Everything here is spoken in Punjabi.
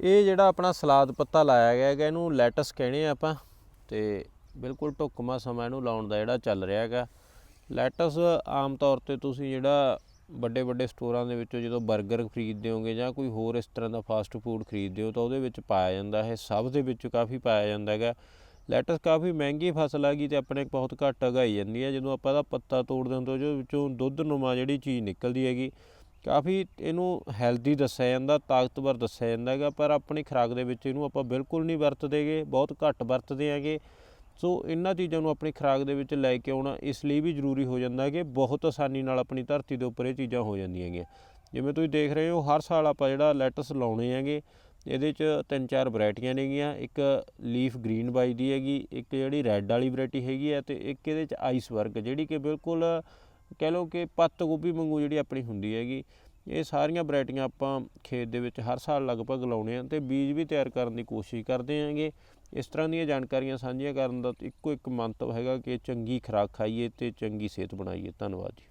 ਇਹ ਜਿਹੜਾ ਆਪਣਾ ਸਲਾਦ ਪੱਤਾ ਲਾਇਆ ਗਿਆ ਹੈਗਾ, ਇਹਨੂੰ ਲੈਟਸ ਕਹਿੰਦੇ ਆ ਆਪਾਂ। ਤੇ ਬਿਲਕੁਲ ਢੁਕਮਾ ਸਮਾਂ ਇਹਨੂੰ ਲਾਉਣ ਦਾ ਜਿਹੜਾ ਚੱਲ ਰਿਹਾ ਹੈਗਾ। ਲੈਟਸ ਆਮ ਤੌਰ ਤੇ ਤੁਸੀਂ ਜਿਹੜਾ ਵੱਡੇ ਵੱਡੇ ਸਟੋਰਾਂ ਦੇ ਵਿੱਚੋਂ ਜਦੋਂ 버ਗਰ ਖਰੀਦਦੇ ਹੋਗੇ ਜਾਂ ਕੋਈ ਹੋਰ ਇਸ ਤਰ੍ਹਾਂ ਦਾ ਫਾਸਟ ਫੂਡ ਖਰੀਦਦੇ ਹੋ ਤਾਂ ਉਹਦੇ ਵਿੱਚ ਪਾਇਆ ਜਾਂਦਾ ਹੈ। ਸਭ ਦੇ ਵਿੱਚ ਕਾਫੀ ਪਾਇਆ ਜਾਂਦਾ ਹੈਗਾ। ਲੈਟਸ ਕਾਫੀ ਮਹਿੰਗੀ ਫਸਲ ਹੈਗੀ ਤੇ ਆਪਣੇ ਬਹੁਤ ਘੱਟ ਉਗਾਈ ਜਾਂਦੀ ਹੈ। ਜਦੋਂ ਆਪਾਂ ਇਹਦਾ ਪੱਤਾ ਤੋੜਦੇ ਹਾਂ ਤਾਂ ਉਹਦੇ ਵਿੱਚੋਂ ਦੁੱਧ ਨੁਮਾ ਜਿਹੜੀ ਚੀਜ਼ ਨਿਕਲਦੀ ਹੈਗੀ ਕਾਫੀ ਇਹਨੂੰ ਹੈਲਦੀ ਦੱਸਿਆ ਜਾਂਦਾ, ਤਾਕਤਵਰ ਦੱਸਿਆ ਜਾਂਦਾ ਹੈਗਾ, ਪਰ ਆਪਣੀ ਖੁਰਾਕ ਦੇ ਵਿੱਚ ਇਹਨੂੰ ਆਪਾਂ ਬਿਲਕੁਲ ਨਹੀਂ ਵਰਤਦੇਗੇ, ਬਹੁਤ ਘੱਟ ਵਰਤਦੇ ਹੈਗੇ। ਸੋ ਇਹਨਾਂ ਚੀਜ਼ਾਂ ਨੂੰ ਆਪਣੀ ਖੁਰਾਕ ਦੇ ਵਿੱਚ ਲੈ ਕੇ ਆਉਣਾ ਇਸ ਲਈ ਵੀ ਜ਼ਰੂਰੀ ਹੋ ਜਾਂਦਾ ਕਿ ਬਹੁਤ ਆਸਾਨੀ ਨਾਲ ਆਪਣੀ ਧਰਤੀ ਦੇ ਉੱਪਰ ਇਹ ਚੀਜ਼ਾਂ ਹੋ ਜਾਂਦੀਆਂ ਹੈਗੀਆਂ। ਜਿਵੇਂ ਤੁਸੀਂ ਦੇਖ ਰਹੇ ਹੋ, ਹਰ ਸਾਲ ਆਪਾਂ ਜਿਹੜਾ ਲੈਟਸ ਲਾਉਣੇ ਹੈਗੇ, ਇਹਦੇ ਚ ਤਿੰਨ ਚਾਰ ਵੈਰਾਈਟੀਆਂ ਨੇਗੀਆਂ, ਇੱਕ ਲੀਫ ਗ੍ਰੀਨ ਬਾਈ ਦੀ ਹੈਗੀ, ਇੱਕ ਜਿਹੜੀ ਰੈੱਡ ਵਾਲੀ ਵੈਰਾਈਟੀ ਹੈਗੀ ਹੈ ਤੇ ਇੱਕ ਇਹਦੇ ਚ ਆਈਸ ਵਰਗ, ਜਿਹੜੀ ਕਿ ਬਿਲਕੁਲ ਕਹਿ ਲਓ ਕਿ ਪੱਤ ਗੋਭੀ ਵਾਂਗੂ ਜਿਹੜੀ ਆਪਣੀ ਹੁੰਦੀ ਹੈਗੀ। ਇਹ ਸਾਰੀਆਂ ਵੈਰਾਈਟੀਆਂ ਆਪਾਂ ਖੇਤ ਦੇ ਵਿੱਚ ਹਰ ਸਾਲ ਲਗਭਗ ਲਾਉਣੇ ਆ ਤੇ ਬੀਜ ਵੀ ਤਿਆਰ ਕਰਨ ਦੀ ਕੋਸ਼ਿਸ਼ ਕਰਦੇ ਆਂਗੇ। ਇਸ ਤਰ੍ਹਾਂ ਦੀਆਂ ਜਾਣਕਾਰੀਆਂ ਸਾਂਝੀਆਂ ਕਰਨ ਦਾ ਇੱਕੋ ਇੱਕ ਮੰਤਵ ਹੈਗਾ ਕਿ ਚੰਗੀ ਖੁਰਾਕ ਖਾਈਏ ਤੇ ਚੰਗੀ ਸਿਹਤ ਬਣਾਈਏ। ਧੰਨਵਾਦ ਜੀ।